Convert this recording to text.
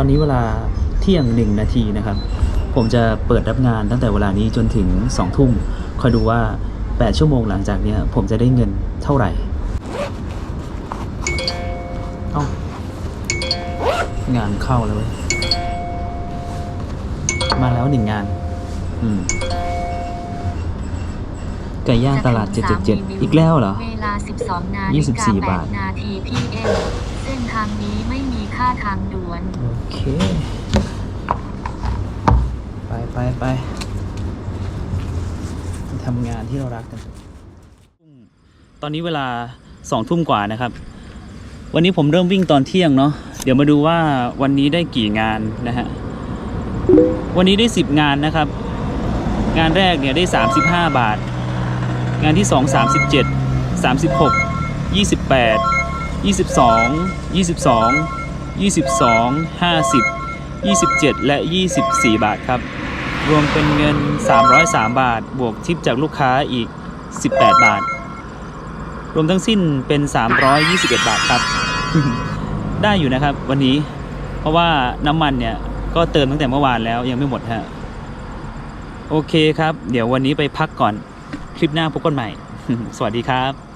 ตอนนี้เวลาเที่ยงหนึ่งนาทีนะครับ ผมจะเปิดรับงานตั้งแต่เวลานี้จนถึงสองทุ่มคอยดูว่า 8 ชั่วโมงหลังจากเนี้ยผมจะได้เงินเท่าไหร่เอ้างานเข้าแล้วเว้ย มาแล้วหนึ่งงาน อืม ไก่ย่างตลาด 777 อีกแล้วเหรอ เวลา 12 นายี่ฬิสิบกาสี่บาท8นาทีพีเอ็มเส้นทางนี้ไม่มีค่าทางด่วน โอเค ไปไปไปทำงานที่เรารักกันตอนนี้เวลาสองทุ่มกว่านะครับ วันนี้ผมเริ่มวิ่งตอนเที่ยงเนาะเดี๋ยวมาดูว่าวันนี้ได้กี่งานนะฮะวันนี้ได้สิบงานนะครับ งานแรกเนี่ยได้สามสิบห้าบาท งานที่สองสามสิบเจ็ดสามสิบหกยี่สิบแปดยี่สิบสองยี่สิบสองยี่สิบสองห้าสิบยี่สิบเจ็ดและยี่สิบสี่บาทครับ รวมเป็นเงิน 303 บาท บวกทิปจากลูกค้าอีก 18 บาท รวมทั้งสิ้นเป็น 321 บาทครับ ได้อยู่นะครับวันนี้ เพราะว่าน้ำมันเนี่ย ก็เติมตั้งแต่เมื่อวานแล้วยังไม่หมดฮะ โอเคครับ เดี๋ยววันนี้ไปพักก่อน คลิปหน้าพบกันใหม่ สวัสดีครับ